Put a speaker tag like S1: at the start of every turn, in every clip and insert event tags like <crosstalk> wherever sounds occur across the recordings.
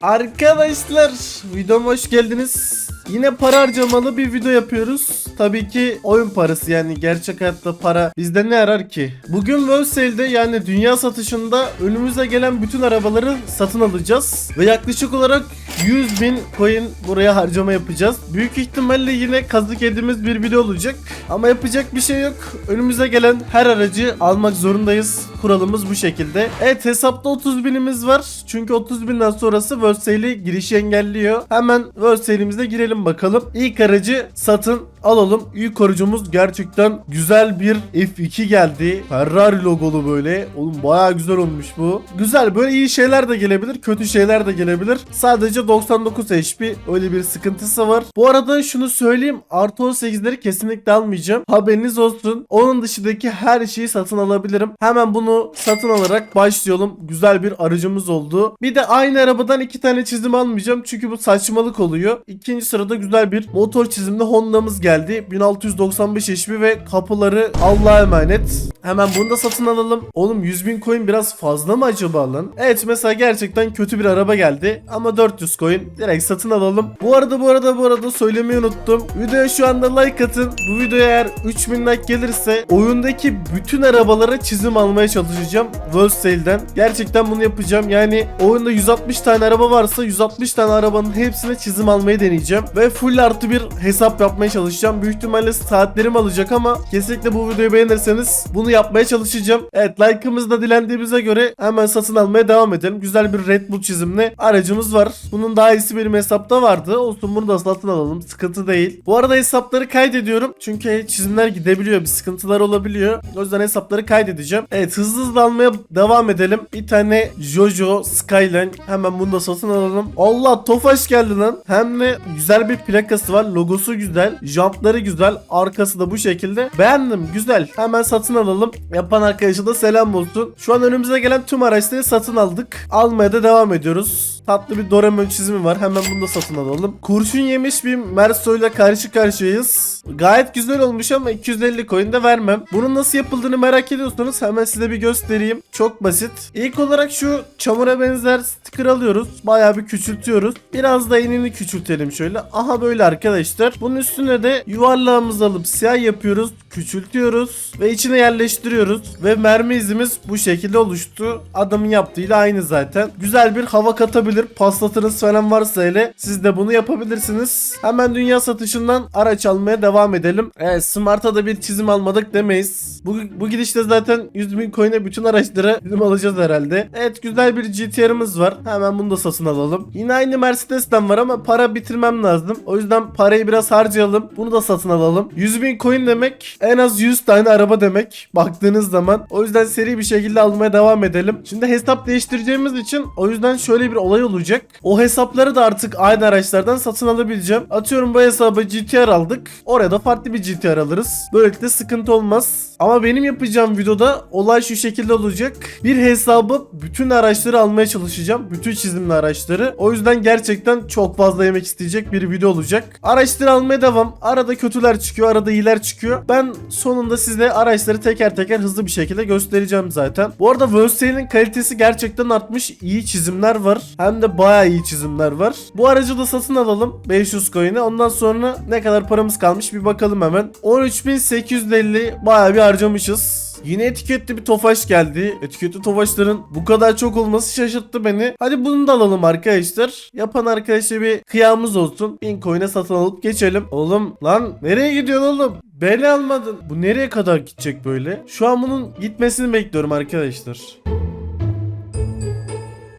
S1: Arkadaşlar videoma hoş geldiniz. Yine para harcamalı bir video yapıyoruz. Tabii ki oyun parası yani gerçek hayatta para bizde ne arar ki? Bugün World Sale'de yani dünya satışında önümüze gelen bütün arabaları satın alacağız. Ve yaklaşık olarak 100 bin coin buraya harcama yapacağız. Büyük ihtimalle yine kazık yediğimiz bir video olacak. Ama yapacak bir şey yok. Önümüze gelen her aracı almak zorundayız. Kuralımız bu şekilde. Evet hesapta 30 binimiz var. Çünkü 30 binden sonrası World Sale'i girişi engelliyor. Hemen World Sale'imize girelim bakalım. İlk aracı satın alalım. İlk korucumuz gerçekten güzel bir F2 geldi. Ferrari logolu böyle. Oğlum bayağı güzel olmuş bu. Güzel böyle iyi şeyler de gelebilir. Kötü şeyler de gelebilir. Sadece 99 HP öyle bir sıkıntısı var. Bu arada şunu söyleyeyim. Artı 18'leri kesinlikle almayacağım. Haberiniz olsun. Onun dışındaki her şeyi satın alabilirim. Hemen bunu satın alarak başlayalım. Güzel bir aracımız oldu. Bir de aynı arabadan iki tane çizim almayacağım. Çünkü bu saçmalık oluyor. İkinci sırada güzel bir motor çizimli Honda'mız geldi. 1695 HP ve kapıları Allah'a emanet. Hemen bunu da satın alalım. Oğlum 100 bin coin biraz fazla mı acaba lan? Evet mesela gerçekten kötü bir araba geldi. Ama 400 coin direkt satın alalım. Bu arada bu arada bu arada söylemeyi unuttum. Videoya şu anda like atın. Bu videoya eğer 3000 like gelirse oyundaki bütün arabalara çizim almaya çalışacağım. World Sale'den. Gerçekten bunu yapacağım. Yani oyunda 160 tane araba varsa 160 tane arabanın hepsine çizim almayı deneyeceğim. Ve full artı bir hesap yapmaya çalışacağım. Büyük ihtimalle saatlerim alacak ama kesinlikle bu videoyu beğenirseniz bunu yapmaya çalışacağım. Evet like'ımız da dilendiğimize göre hemen satın almaya devam edelim. Güzel bir Red Bull çizimli aracımız var. Bunun daha iyisi benim hesapta vardı. Olsun bunu da satın alalım. Sıkıntı değil. Bu arada hesapları kaydediyorum. Çünkü çizimler gidebiliyor. Bir sıkıntılar olabiliyor. O yüzden hesapları kaydedeceğim. Evet hızlı hızlı almaya devam edelim. Bir tane Jojo Skyline. Hemen bunu da satın alalım. Allah Tofaş geldi lan. Hem de güzel bir plakası var. Logosu güzel. Jantları güzel. Arkası da bu şekilde. Beğendim. Güzel. Hemen satın alalım. Yapan arkadaşa da selam olsun. Şu an önümüze gelen tüm araçları satın aldık. Almaya da devam ediyoruz. Tatlı bir Doraemon çizimi var. Hemen bunu da satın alalım. Kurşun yemiş bir Merso ile karşı karşıyayız. Gayet güzel olmuş ama 250 coin de vermem. Bunun nasıl yapıldığını merak ediyorsanız hemen size bir göstereyim. Çok basit. İlk olarak şu çamura benzer sticker alıyoruz. Bayağı bir küçültüyoruz. Biraz da enini küçültelim şöyle. Aha böyle arkadaşlar. Bunun üstüne de yuvarlağımızı alıp siyah yapıyoruz. Küçültüyoruz ve içine yerleştiriyoruz. Ve mermi izimiz bu şekilde oluştu. Adamın yaptığıyla aynı zaten. Güzel bir hava katabilir. Paslatınız falan varsa hele siz de bunu yapabilirsiniz. Hemen dünya satışından araç almaya devam edelim. Evet Smart'a da bir çizim almadık demeyiz. Bu, bu gidişte zaten 100 bin coin'e bütün araçlara çizim alacağız herhalde. Evet güzel bir GTR'ımız var. Hemen bunu da satın alalım. Yine aynı Mercedes'ten var ama para bitirmem lazım. O yüzden parayı biraz harcayalım. Bunu da satın alalım. 100 bin coin demek en az 100 tane araba demek. Baktığınız zaman. O yüzden seri bir şekilde almaya devam edelim. Şimdi hesap değiştireceğimiz için o yüzden şöyle bir olay olacak. O hesapları da artık aynı araçlardan satın alabileceğim. Atıyorum bu hesaba GTR aldık. Oraya da farklı bir GTR alırız. Böylelikle sıkıntı olmaz. Ama benim yapacağım videoda olay şu şekilde olacak. Bir hesabı bütün araçları almaya çalışacağım. Bütün çizimli araçları. O yüzden gerçekten çok fazla yemek isteyecek bir video olacak. Araçları almaya devam. Arada kötüler çıkıyor, arada iyiler çıkıyor. Ben sonunda size araçları teker teker hızlı bir şekilde göstereceğim zaten. Bu arada Sale'in kalitesi gerçekten artmış. İyi çizimler var. Hem de bayağı iyi çizimler var. Bu aracı da satın alalım. 500 coin'e. Ondan sonra ne kadar paramız kalmış bir bakalım hemen. 13.850 bayağı bir harcamışız. Yine etiketli bir tofaş geldi. Etiketli tofaşların bu kadar çok olması şaşırttı beni. Hadi bunu da alalım arkadaşlar. Yapan arkadaşa bir kıyamız olsun. 1000 coin'e satın alıp geçelim. Oğlum lan nereye gidiyorsun oğlum? Beni almadın. Bu nereye kadar gidecek böyle? Şu an bunun gitmesini bekliyorum arkadaşlar.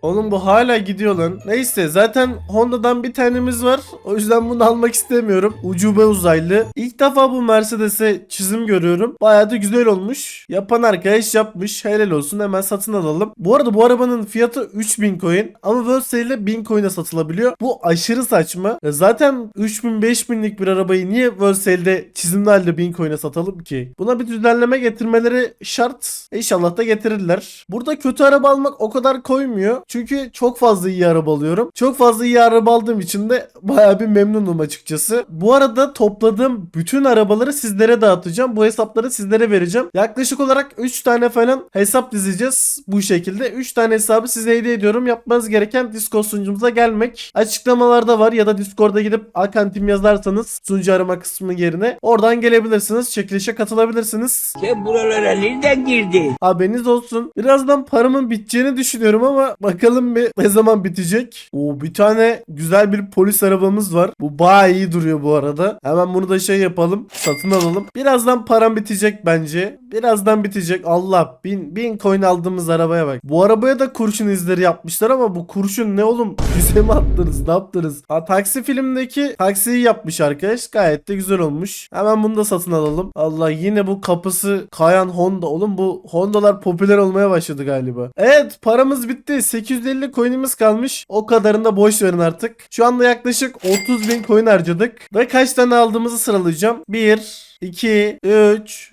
S1: Oğlum bu hala gidiyor lan. Neyse zaten Honda'dan bir tanemiz var. O yüzden bunu almak istemiyorum. Ucube uzaylı. İlk defa bu Mercedes'e çizim görüyorum. Bayağı da güzel olmuş. Yapan arkadaş yapmış. Helal olsun hemen satın alalım. Bu arada bu arabanın fiyatı 3000 coin. Ama World Sale'de 1000 coin'e satılabiliyor. Bu aşırı saçma. Zaten 3000 5000'lik bir arabayı niye World Sale'de çizimli halde 1000 coin'e satalım ki? Buna bir düzenleme getirmeleri şart. İnşallah da getirirler. Burada kötü araba almak o kadar koymuyor. Çünkü çok fazla iyi araba alıyorum. Çok fazla iyi araba aldığım için de bayağı bir memnunum açıkçası. Bu arada topladığım bütün arabaları sizlere dağıtacağım. Bu hesapları sizlere vereceğim. Yaklaşık olarak 3 tane falan hesap dizeceğiz bu şekilde. 3 tane hesabı size hediye ediyorum. Yapmanız gereken Discord sunucumuza gelmek. Açıklamalarda var ya da Discord'a gidip Hakan Tim yazarsanız sunucu arama kısmı yerine oradan gelebilirsiniz. Çekilişe katılabilirsiniz.
S2: Sen buralara nereden girdin?
S1: Haberiniz olsun. Birazdan paramın biteceğini düşünüyorum ama bakalım bir ne zaman bitecek. Oo bir tane güzel bir polis arabamız var. Bu bayağı iyi duruyor bu arada. Hemen bunu da şey yapalım. Satın alalım. Birazdan param bitecek bence. Birazdan bitecek. Allah bin, bin coin aldığımız arabaya bak. Bu arabaya da kurşun izleri yapmışlar ama bu kurşun ne oğlum? <laughs> Füze mi attınız? Ne yaptınız? Ha, taksi filmdeki taksiyi yapmış arkadaş. Gayet de güzel olmuş. Hemen bunu da satın alalım. Allah yine bu kapısı kayan Honda. Oğlum bu Honda'lar popüler olmaya başladı galiba. Evet paramız bitti. 850 coin'imiz kalmış. O kadarını da boş verin artık. Şu anda yaklaşık 30 bin coin harcadık. Ve kaç tane aldığımızı sıralayacağım. 1, 2, 3,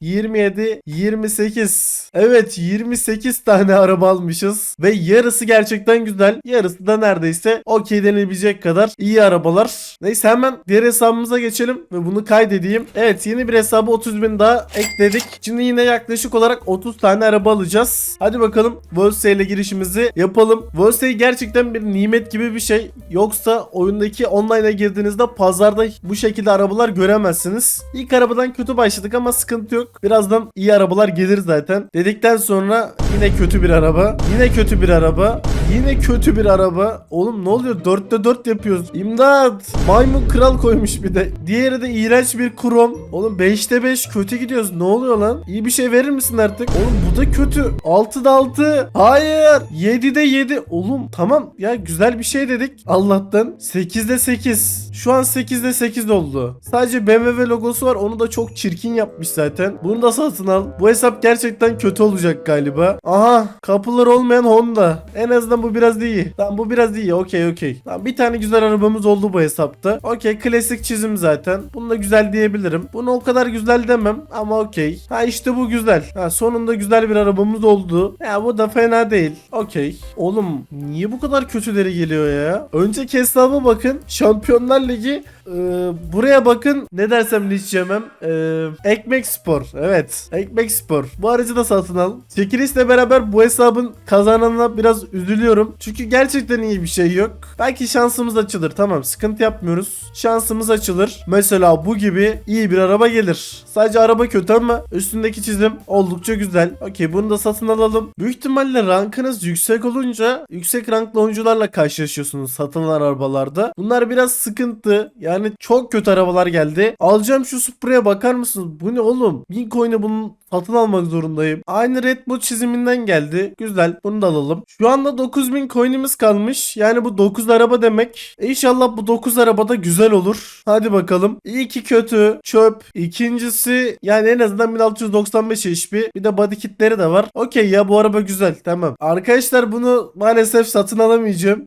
S1: 27, 28. Evet 28 tane araba almışız. Ve yarısı gerçekten güzel. Yarısı da neredeyse okey denilebilecek kadar iyi arabalar. Neyse hemen diğer hesabımıza geçelim. Ve bunu kaydedeyim. Evet yeni bir hesabı 30 bin daha ekledik. Şimdi yine yaklaşık olarak 30 tane araba alacağız. Hadi bakalım Volse ile girişimizi yapalım. Volse gerçekten bir nimet gibi bir şey. Yoksa oyundaki online'a girdiğinizde pazarda bu şekilde arabalar göremezsiniz. İlk arabadan kötü başladık ama sıkıntı yok. Birazdan iyi arabalar gelir zaten. Dedikten sonra yine kötü bir araba. Yine kötü bir araba. Yine kötü bir araba. Oğlum ne oluyor? 4'te 4 yapıyoruz. İmdat. Maymun kral koymuş bir de. Diğeri de iğrenç bir krom. Oğlum 5'te 5 kötü gidiyoruz. Ne oluyor lan? İyi bir şey verir misin artık? Oğlum bu da kötü. 6'da 6. Hayır. 7'de 7. Oğlum tamam ya güzel bir şey dedik. Allah'tan. 8'de 8. Şu an 8'de 8 oldu. Sadece BMW logosu var. Onu da çok çirkin yapmış zaten. Bunu da satın al. Bu hesap gerçekten kötü olacak galiba. Aha kapılar olmayan Honda. En azından bu biraz iyi. Tamam bu biraz iyi. Okey okey. Tamam bir tane güzel arabamız oldu bu hesapta. Okey klasik çizim zaten. Bunu da güzel diyebilirim. Bunu o kadar güzel demem ama okey. Ha işte bu güzel. Ha sonunda güzel bir arabamız oldu. Ya bu da fena değil. Okey. Oğlum niye bu kadar kötüleri geliyor ya? Önceki hesaba bakın. Şampiyonlar Ligi ee, buraya bakın ne dersem hiç yemem. Ee, ekmek spor. Evet. Ekmek spor. Bu aracı da satın al. Çekilişle beraber bu hesabın kazananına biraz üzülüyorum. Çünkü gerçekten iyi bir şey yok. Belki şansımız açılır. Tamam sıkıntı yapmıyoruz. Şansımız açılır. Mesela bu gibi iyi bir araba gelir. Sadece araba kötü ama üstündeki çizim oldukça güzel. Okey bunu da satın alalım. Büyük ihtimalle rankınız yüksek olunca yüksek ranklı oyuncularla karşılaşıyorsunuz satılan arabalarda. Bunlar biraz sıkıntı. Yani çok kötü arabalar geldi. Alacağım şu Supra'ya bakar mısınız? Bu ne oğlum? 1000 coin'e bunun satın almak zorundayım. Aynı Red Bull çiziminden geldi. Güzel. Bunu da alalım. Şu anda 9000 coin'imiz kalmış. Yani bu 9 araba demek. E İnşallah bu 9 araba da güzel olur. Hadi bakalım. İlki kötü. Çöp. İkincisi yani en azından 1695 HP. Bir de body kitleri de var. Okey ya bu araba güzel. Tamam. Arkadaşlar bunu maalesef satın alamayacağım.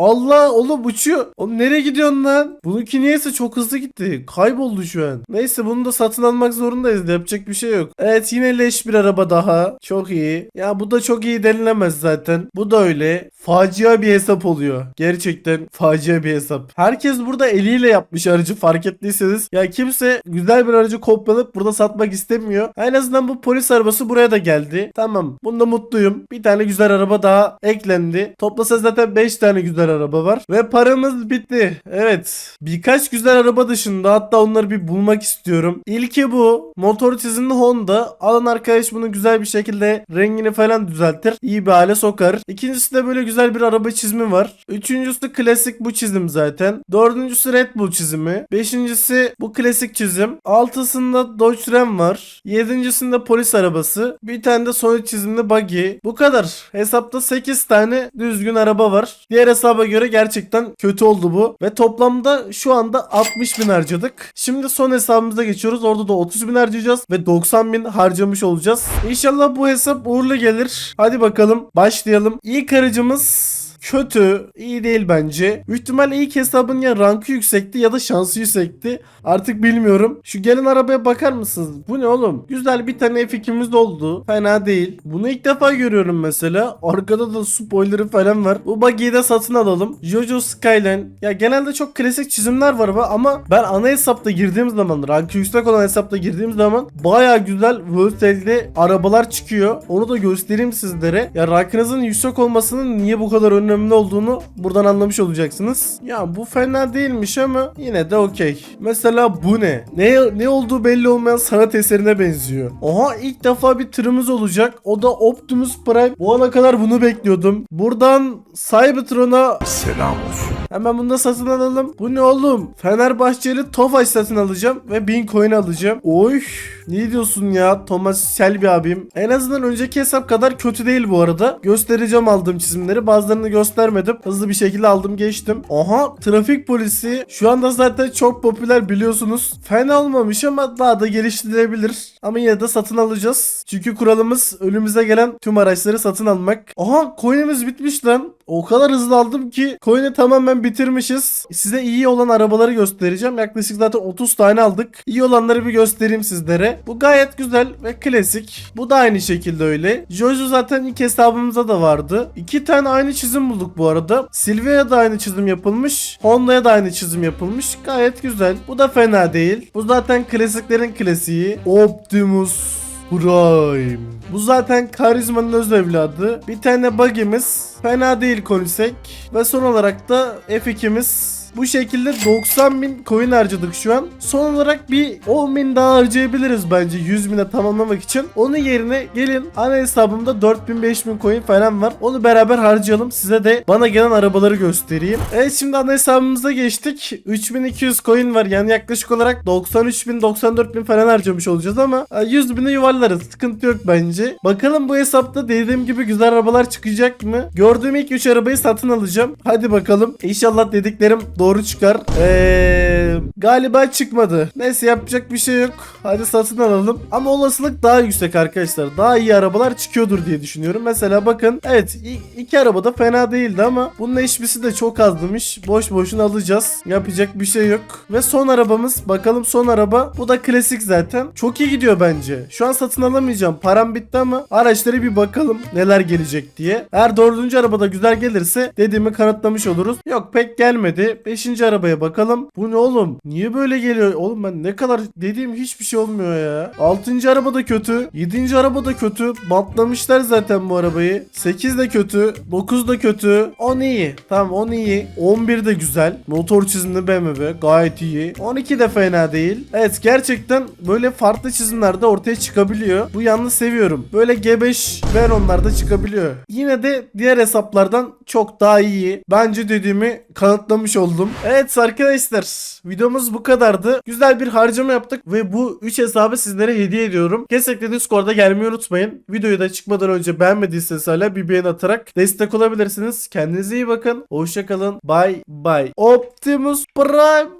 S1: Allah oğlum uçuyor. Oğlum nereye gidiyorsun lan? Bununki niyeyse çok hızlı gitti. Kayboldu şu an. Neyse bunu da satın almak zorundayız. Yapacak bir şey yok. Evet yine leş bir araba daha. Çok iyi. Ya bu da çok iyi denilemez zaten. Bu da öyle. Facia bir hesap oluyor. Gerçekten facia bir hesap. Herkes burada eliyle yapmış aracı fark ettiyseniz. Ya kimse güzel bir aracı kopyalayıp burada satmak istemiyor. En azından bu polis arabası buraya da geldi. Tamam. Bunda mutluyum. Bir tane güzel araba daha eklendi. Toplasa zaten 5 tane güzel araba var. Ve paramız bitti. Evet. Birkaç güzel araba dışında hatta onları bir bulmak istiyorum. İlki bu. Motor çizimli Honda. Alan arkadaş bunu güzel bir şekilde rengini falan düzeltir. İyi bir hale sokar. İkincisi de böyle güzel bir araba çizimi var. Üçüncüsü klasik bu çizim zaten. Dördüncüsü Red Bull çizimi. Beşincisi bu klasik çizim. Altısında Dodge Ram var. Yedincisinde polis arabası. Bir tane de Sonic çizimli buggy. Bu kadar. Hesapta 8 tane düzgün araba var. Diğer hesaba göre gerçekten kötü oldu bu. Ve toplamda şu anda 60 bin harcadık. Şimdi son hesabımıza geçiyoruz. Orada da 30 bin harcayacağız. Ve 90 bin harcamış olacağız. İnşallah bu hesap uğurlu gelir. Hadi bakalım başlayalım. İlk aracımız kötü, iyi değil bence. Büyük ilk hesabın ya rankı yüksekti ya da şansı yüksekti. Artık bilmiyorum. Şu gelen arabaya bakar mısınız? Bu ne oğlum? Güzel bir tane F2'miz oldu. Fena değil. Bunu ilk defa görüyorum mesela. Arkada da spoiler'ı falan var. Bu buggy'yi de satın alalım. Jojo Skyline. Ya genelde çok klasik çizimler var ama- ben ana hesapta girdiğim zaman, rankı yüksek olan hesapta girdiğim zaman baya güzel World'de arabalar çıkıyor. Onu da göstereyim sizlere. Ya rankınızın yüksek olmasının niye bu kadar önemli olduğunu buradan anlamış olacaksınız. Ya bu fena değilmiş ama yine de okey. Mesela bu ne? Ne ne olduğu belli olmayan sanat eserine benziyor. Oha ilk defa bir tırımız olacak. O da Optimus Prime. Bu ana kadar bunu bekliyordum. Buradan Cybertron'a
S3: Selam olsun.
S1: Hemen bunu da satın alalım. Bu ne oğlum? Fenerbahçeli Tofaş satın alacağım ve 1000 coin alacağım. Oy ne diyorsun ya Thomas Selby abim. En azından önceki hesap kadar kötü değil bu arada. Göstereceğim aldığım çizimleri. Bazılarını göstermedim. Hızlı bir şekilde aldım geçtim. Aha trafik polisi. Şu anda zaten çok popüler biliyorsunuz. Fena olmamış ama daha da geliştirilebilir. Ama yine de satın alacağız. Çünkü kuralımız önümüze gelen tüm araçları satın almak. Aha coin'imiz bitmiş lan. O kadar hızlı aldım ki coin'i tamamen bitirmişiz. Size iyi olan arabaları göstereceğim. Yaklaşık zaten 30 tane aldık. İyi olanları bir göstereyim sizlere. Bu gayet güzel ve klasik. Bu da aynı şekilde öyle. Jojo zaten ilk hesabımızda da vardı. İki tane aynı çizim bulduk bu arada. Silvia'ya da aynı çizim yapılmış. Honda'ya da aynı çizim yapılmış. Gayet güzel. Bu da fena değil. Bu zaten klasiklerin klasiği. Optimus Prime. Bu zaten karizmanın öz evladı. Bir tane bug'imiz. Fena değil konusek. Ve son olarak da F2'miz. Bu şekilde 90 bin coin harcadık şu an. Son olarak bir 10 bin daha harcayabiliriz bence 100 bine tamamlamak için. Onun yerine gelin ana hesabımda 4000 5000 coin falan var. Onu beraber harcayalım. Size de bana gelen arabaları göstereyim. Evet şimdi ana hesabımıza geçtik. 3200 coin var. Yani yaklaşık olarak 93 bin 94 bin falan harcamış olacağız ama e, 100 bini yuvarlarız. Sıkıntı yok bence. Bakalım bu hesapta dediğim gibi güzel arabalar çıkacak mı? Gördüğüm ilk 3 arabayı satın alacağım. Hadi bakalım. İnşallah dediklerim doğru çıkar. Eee galiba çıkmadı. Neyse yapacak bir şey yok. Hadi satın alalım. Ama olasılık daha yüksek arkadaşlar. Daha iyi arabalar çıkıyordur diye düşünüyorum. Mesela bakın evet iki araba da fena değildi ama bunun HP'si de çok azmış. Boş boşuna alacağız. Yapacak bir şey yok. Ve son arabamız bakalım son araba. Bu da klasik zaten. Çok iyi gidiyor bence. Şu an satın alamayacağım. Param bitti ama araçlara bir bakalım neler gelecek diye. Eğer dördüncü arabada güzel gelirse dediğimi kanıtlamış oluruz. Yok pek gelmedi. Beşinci arabaya bakalım. Bu ne oğlum? Niye böyle geliyor? Oğlum ben ne kadar dediğim hiçbir şey olmuyor ya. Altıncı araba da kötü. Yedinci araba da kötü. Bantlamışlar zaten bu arabayı. Sekiz de kötü. Dokuz da kötü. On iyi. Tamam on iyi. On bir de güzel. Motor çizimli BMW. Gayet iyi. 12 de fena değil. Evet gerçekten böyle farklı çizimler de ortaya çıkabiliyor. Bu yalnız seviyorum. Böyle G5 Veron'larda çıkabiliyor. Yine de diğer hesaplardan çok daha iyi. Bence dediğimi kanıtlamış oldum. Evet arkadaşlar videomuz bu kadardı. Güzel bir harcama yaptık ve bu 3 hesabı sizlere hediye ediyorum. Kesinlikle Discord'a gelmeyi unutmayın. Videoyu da çıkmadan önce beğenmediyseniz hala bir beğen atarak destek olabilirsiniz. Kendinize iyi bakın. Hoşçakalın. Bye bye. Optimus Prime